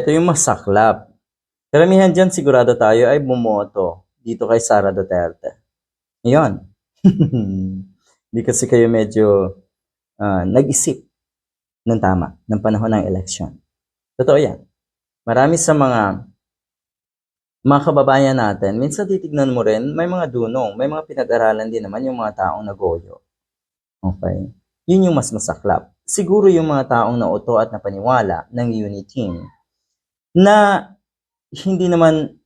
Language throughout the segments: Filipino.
Ito yung masaklap. Karamihan dyan sigurado tayo ay bumoto dito kay Sara Duterte. Ngayon, hindi kasi kayo medyo ah, nag-isip ng tama ng panahon ng election. Totoo yan. Marami sa mga mga kababayan natin, minsan titignan mo rin, may mga dunong, may mga pinag-aralan din naman yung mga taong nagoyo. Okay? Yun yung mas masaklap. Siguro yung mga taong nauto at napaniwala ng unit team na hindi naman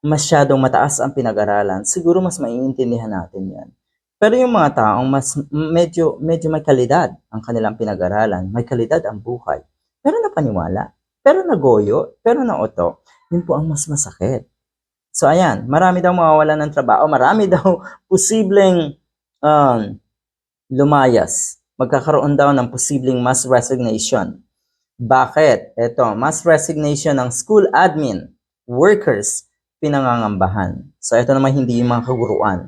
masyadong mataas ang pinag-aralan, siguro mas maiintindihan natin yan. Pero yung mga taong mas medyo medyo may kalidad ang kanilang pinag-aralan, may kalidad ang buhay. Pero napaniwala, pero nagoyo, pero nauto, yun po ang mas masakit. So ayan, marami daw mawawalan ng trabaho, marami daw posibleng um, lumayas. Magkakaroon daw ng posibleng mass resignation. Bakit? Ito, mass resignation ng school admin, workers, pinangangambahan. So ito naman hindi yung mga kaguruan.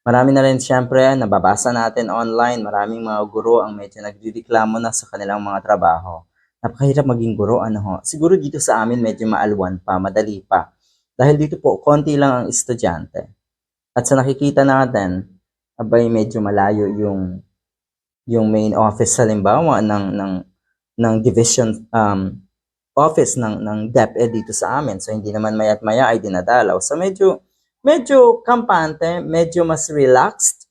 Marami na rin siyempre, nababasa natin online, maraming mga guro ang medyo nagdireklamo na sa kanilang mga trabaho. Napakahirap maging guro, ano ho. Siguro dito sa amin medyo maalwan pa, madali pa. Dahil dito po, konti lang ang estudyante. At sa nakikita natin, abay medyo malayo yung yung main office halimbawa ng ng ng division um, office ng ng DepEd dito sa amin. So hindi naman mayat maya ay dinadalaw. So medyo medyo kampante, medyo mas relaxed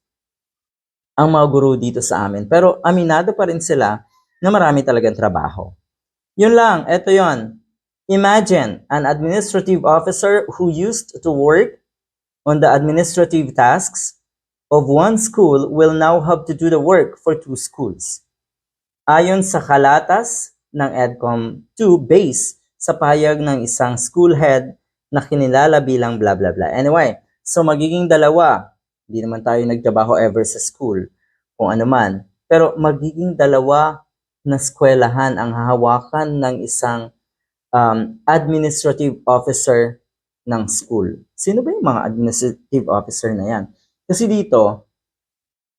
ang mga guro dito sa amin. Pero aminado pa rin sila na marami talagang trabaho. Yun lang, eto yon. Imagine an administrative officer who used to work on the administrative tasks of one school will now have to do the work for two schools. Ayon sa kalatas ng EDCOM 2 base sa payag ng isang school head na kinilala bilang blah blah blah. Anyway, so magiging dalawa. Hindi naman tayo nagtrabaho ever sa school kung ano man. Pero magiging dalawa na eskwelahan ang hahawakan ng isang um, administrative officer ng school. Sino ba yung mga administrative officer na yan? Kasi dito,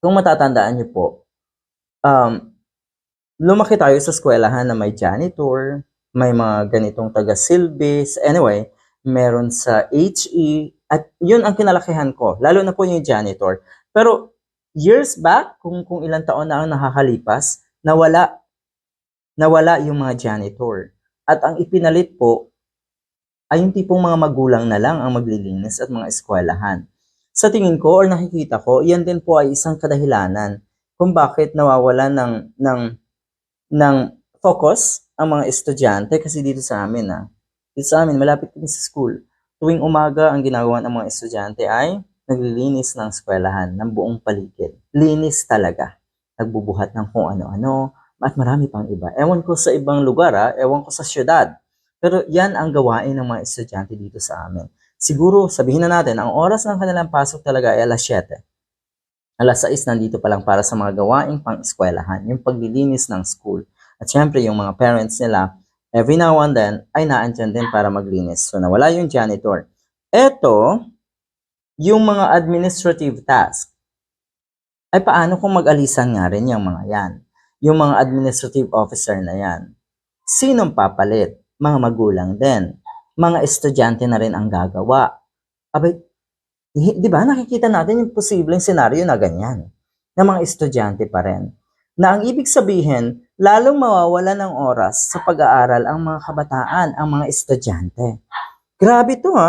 kung matatandaan niyo po, um, lumaki tayo sa eskwelahan na may janitor, may mga ganitong taga-silbis, anyway, meron sa HE, at yun ang kinalakihan ko, lalo na po yung janitor. Pero years back, kung, kung ilang taon na ang nakakalipas, nawala, nawala yung mga janitor. At ang ipinalit po, ay yung tipong mga magulang na lang ang maglilinis at mga eskwelahan. Sa tingin ko or nakikita ko, yan din po ay isang kadahilanan kung bakit nawawalan ng, ng, ng focus ang mga estudyante kasi dito sa amin ah. Dito sa amin, malapit kami sa school. Tuwing umaga, ang ginagawa ng mga estudyante ay naglilinis ng eskwelahan ng buong paligid. Linis talaga. Nagbubuhat ng kung ano-ano at marami pang iba. Ewan ko sa ibang lugar ah, ewan ko sa syudad. Pero yan ang gawain ng mga estudyante dito sa amin. Siguro, sabihin na natin, ang oras ng kanilang pasok talaga ay alas 7. Alas 6 nandito pa lang para sa mga gawaing pang-eskwelahan, yung paglilinis ng school. At syempre, yung mga parents nila, every now and then, ay naandyan din para maglinis. So, nawala yung janitor. Eto, yung mga administrative task. Ay paano kung mag-alisan nga rin yung mga yan? Yung mga administrative officer na yan. Sinong papalit? Mga magulang din. Mga estudyante na rin ang gagawa. Abay, di, ba nakikita natin yung posibleng senaryo na ganyan? Na mga estudyante pa rin. Na ang ibig sabihin, lalong mawawala ng oras sa pag-aaral ang mga kabataan, ang mga estudyante. Grabe to ha.